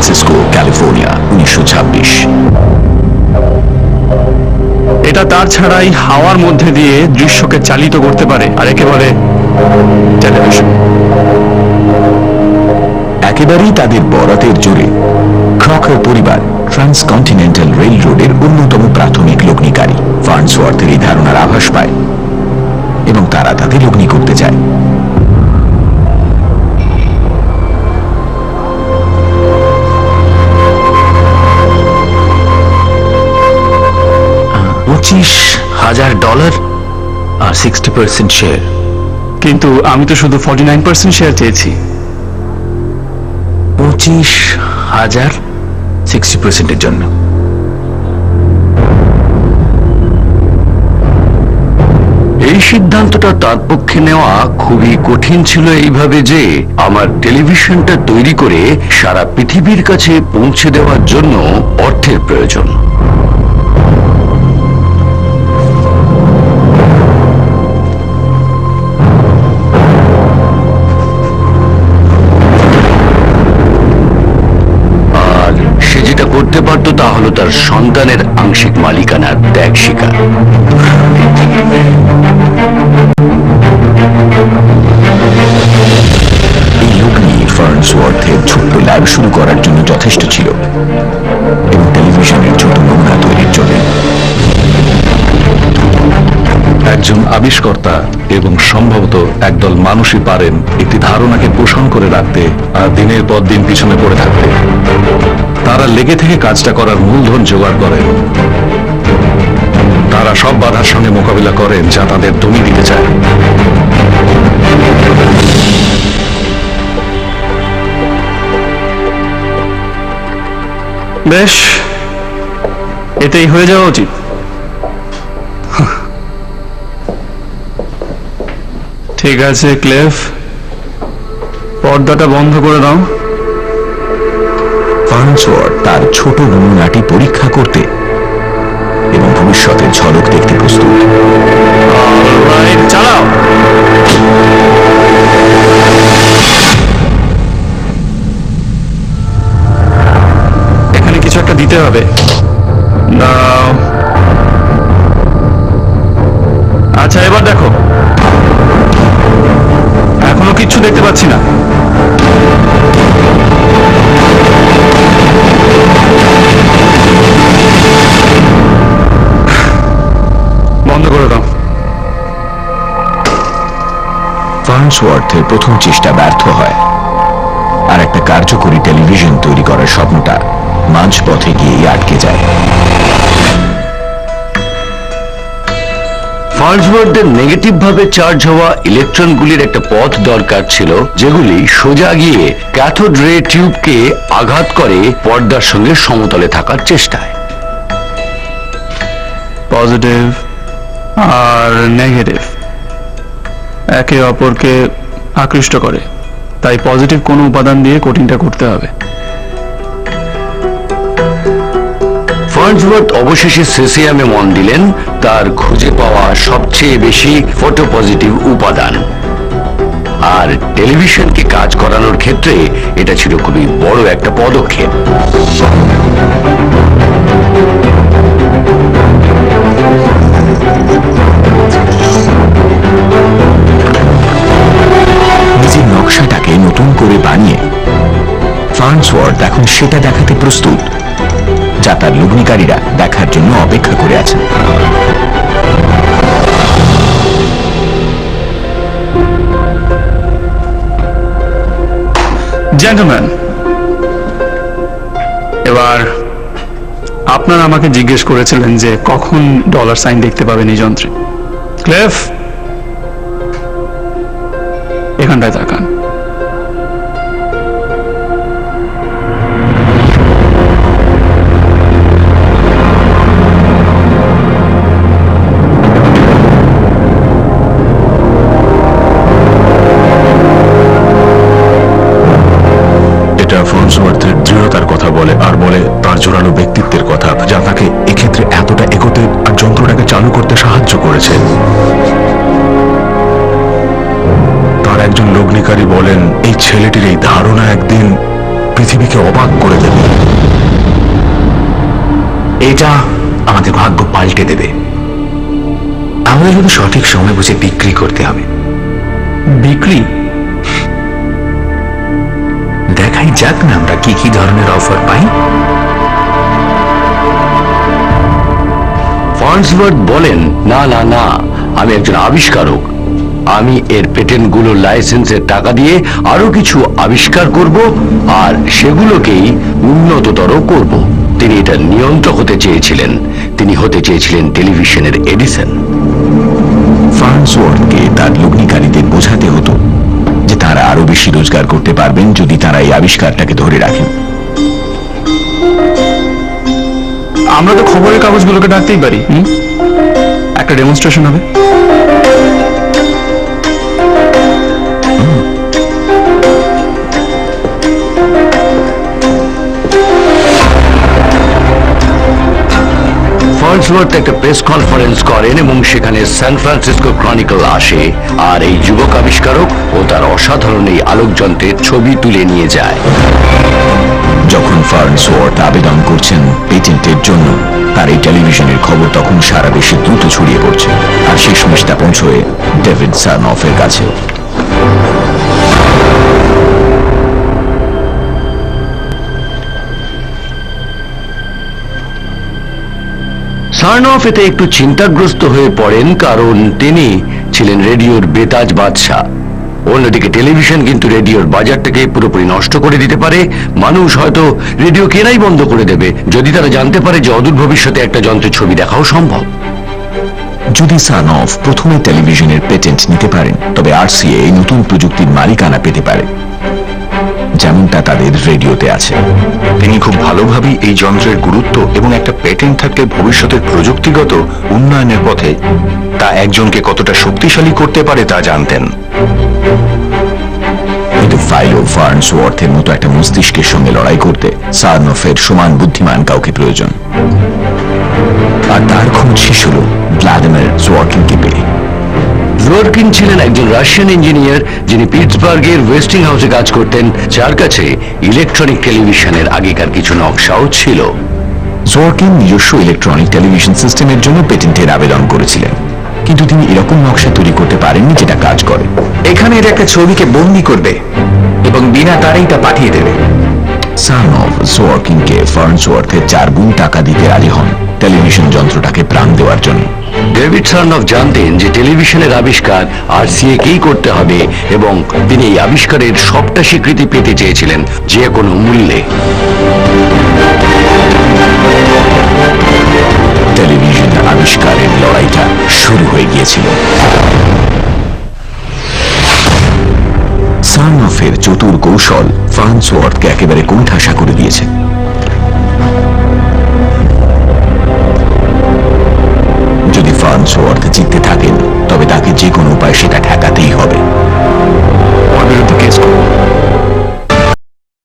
Francisco, California, উনিশশো এটা তার ছাড়াই হাওয়ার মধ্যে দিয়ে দৃশ্যকে চালিত করতে পারে, আর একে বলে টেলিভিশন একেবারেই তাদের বরাতের জোরে ক্রকার পরিবার ট্রান্সকন্টিনেন্টাল রেল রোডের অন্যতম প্রাথমিক লগ্নিকারী। ফার্নসওয়ার্থের এই ধারণার আভাস পায় এবং তারা তাতে লগ্নি করতে চায়। হাজার ডলার আর সিক্সটি পার্সেন্ট শেয়ার কিন্তু আমি তো শুধু ফর্টি নাইন পার্সেন্ট শেয়ার চেয়েছি। পঁচিশ হাজার সিক্সটি পার্সেন্টের জন্য। এই সিদ্ধান্তটা তার পক্ষে নেওয়া খুবই কঠিন ছিল এইভাবে যে আমার টেলিভিশনটা তৈরি করে সারা পৃথিবীর কাছে পৌঁছে দেওয়ার জন্য অর্থের প্রয়োজন। সন্তানের আংশিক মালিকানার ত্যাগ লগ্নি ফার্নসওয়ার্থের ছোট্ট ল্যাব শুরু করার জন্য যথেষ্ট ছিল এবং টেলিভিশনের ছোট নমুনা তৈরির জন্য। একজন আবিষ্কর্তা এবং সম্ভবত একদল মানুষই পারেন একটি ধারণাকে পোষণ করে রাখতে আর দিনের পর দিন পিছনে পড়ে থাকতে। তারা লেগে থেকে কাজটা করার মূলধন জোগাড় করেন তারা সব বাধার সঙ্গে মোকাবিলা করেন যা তাদের দমি দিতে চায়। বেশ, এতেই হয়ে যাওয়া উচিত। ঠিক আছে ক্লেফ পর্দাটা বন্ধ করে দাও। ফার্নসওয়ার্থ তার ছোট নমুনাটি পরীক্ষা করতে এবং ভবিষ্যতের ঝলক দেখতে প্রস্তুত। ফার্নসওয়ার্থের প্রথম চেষ্টা ব্যর্থ হয়। আর একটা কার্যকরী টেলিভিশন তৈরি করার স্বপ্নটা মাঝপথে গিয়ে আটকে যায়। ফার্নসওয়ার্থের নেগেটিভ ভাবে চার্জ হওয়া ইলেকট্রনগুলির একটা পথ দরকার ছিল যেগুলি সোজা গিয়ে ক্যাথোড রে টিউবকে আঘাত করে পর্দার সঙ্গে সমতলে থাকার চেষ্টায়। পজিটিভ আর নেগেটিভ। একে অপরকে আকৃষ্ট করে। তাই পজিটিভ কোনো উপাদান দিয়ে কোটিংটা করতে হবে। ফার্নসওয়ার্থ অবশেষে সেসিয়ামে মন দিলেন, তার খুঁজে পাওয়া সবচেয়ে বেশি ফটো পজিটিভ উপাদান। আর টেলিভিশনকে কাজ করানোর ক্ষেত্রে এটা ছিল খুবই বড় একটা পদক্ষেপ। ফার্নসওয়ার্থ এখন সেটা দেখাতে প্রস্তুত, যা তার লগ্নিকারীরা দেখার জন্য অপেক্ষা করে আছেন। জেন্টলম্যান এবার আপনারা আমাকে জিজ্ঞেস করেছিলেন যে কখন ডলার সাইন দেখতে পাবেন এই যন্ত্রে। ক্লেফ, এখানটায় তাকান। জোরালো ব্যক্তিত্বের কথা যা তাকে এক্ষেত্রে এতটা এগোতে আর যন্ত্রটাকে চালু করতে সাহায্য করেছে। তার একজন লগ্নিকারী বলেন এই ছেলেটির এই ধারণা একদিন পৃথিবীকে অবাক করে দেবে। এটা আমাদের ভাগ্য পাল্টে দেবে। আমাদের শুধু সঠিক সময় বুঝে বিক্রি করতে হবে। বিক্রি? দেখাই যাক না আমরা কি কি ধরনের অফার পাই। ফার্নসওয়ার্থ বলেন, না না না, আমি একজন আবিষ্কারক। আমি এর পেটেন্টগুলোর লাইসেন্সের টাকা দিয়ে আরও কিছু আবিষ্কার করব আর সেগুলোকেই উন্নততর করব। তিনি এটা নিয়ন্ত্রক হতে চেয়েছিলেন। তিনি হতে চেয়েছিলেন টেলিভিশনের এডিসন। ফার্নসওয়ার্থকে তার লগ্নিকারীদের বোঝাতে হতো যে তারা আরও বেশি রোজগার করতে পারবেন যদি তারা এই আবিষ্কারটাকে ধরে রাখেন। আমরা তো খবরের কাগজগুলোকে ডাকতেই পারি একটা ডেমনস্ট্রেশন হবে। ফার্নসওয়ার্থ একটা প্রেস কনফারেন্স করেন এবং সেখানে সান ফ্রান্সিসকো ক্রনিকল আসে, আর এই যুবক আবিষ্কারক ও তার অসাধারণ এই আলোকযন্ত্রের ছবি তুলে নিয়ে যায়। যখন ফার্নসওয়ার্থ আবেদন করছেন পেটেন্টের জন্য, তার এই টেলিভিশনের খবর তখন সারা দেশে দ্রুত ছড়িয়ে পড়ছে। আর শেষমেশ তা পৌঁছয় ডেভিড সার্নফের কাছে। সার্নফ এতে একটু চিন্তাগ্রস্ত হয়ে পড়েন, কারণ তিনি ছিলেন রেডিওর বেতাজ বাদশাহ। অন্যদিকে টেলিভিশন কিন্তু রেডিওর বাজারটাকে পুরোপুরি নষ্ট করে দিতে পারে। মানুষ হয়তো রেডিও কেনাই বন্ধ করে দেবে। যদি তারা জানতে পারে যে অদূর ভবিষ্যতে একটা যন্ত্রের ছবি দেখাও সম্ভব। যদি সানফ প্রথমে টেলিভিশনের পেটেন্ট নিতে পারেন তবে আরসিএ এই নতুন প্রযুক্তির মালিকানা পেতে পারে। যেমনটা তাদের রেডিওতে আছে। তিনি খুব ভালোভাবেই এই যন্ত্রের গুরুত্ব এবং একটা পেটেন্ট থাকলে ভবিষ্যতের প্রযুক্তিগত উন্নয়নের পথে তা একজনকে কতটা শক্তিশালী করতে পারে তা জানতেন। কিন্তু ফাইলো ফার্নসওয়ার্থের মতো একটা মস্তিষ্কের সঙ্গে লড়াই করতে সার্নফের সমান বুদ্ধিমান কাউকে প্রয়োজন। আর তার খোঁজ শেষ হল ভ্লাদিমির জোয়াকিনকে পেয়ে। জোরকিন ছিলেন একজন রাশিয়ান ইঞ্জিনিয়ার যিনি পিটসবার্গের ওয়েস্টিং হাউসে কাজ করতেন, যার কাছে ইলেকট্রনিক টেলিভিশনের আগেকার কিছু নকশাও ছিল। জোয়াকিন নিজস্ব ইলেকট্রনিক টেলিভিশন সিস্টেমের জন্য পেটেন্টের আবেদন করেছিলেন। কিন্তু তিনি এরকম নকশা তৈরি করতে পারেননি যেটা কাজ করে। এখানে এর একটা ছবিকে বন্দি করবে। এবং বিনা তারেই তা পাঠিয়ে দেবে। সার্নভ জোয়াকিনকে ফার্নসওয়ার্থের চার গুণ টাকা দিতে রাজি হন টেলিভিশন যন্ত্রটাকে প্রাণ দেওয়ার জন্য। ডেভিড সার্নফ জানতেন যে টেলিভিশনের আবিষ্কার আর কেই করতে হবে এবং তিনি এই আবিষ্কারের সবটা স্বীকৃতি পেতে চেয়েছিলেন যে কোনো মূল্যে। টেলিভিশন আবিষ্কারের লড়াইটা শুরু হয়ে গিয়েছিল। সার্নফের চতুর কৌশল ফ্রান্স ফ্রান্সওয়ার্থকে একেবারে কোণঠাসা করে দিয়েছে। যদি ফ্রান্স ফ্রান্সওয়ার্থ জিততে থাকেন, তবে তাকে যে কোনো উপায় সেটা ঠেকাতেই হবে।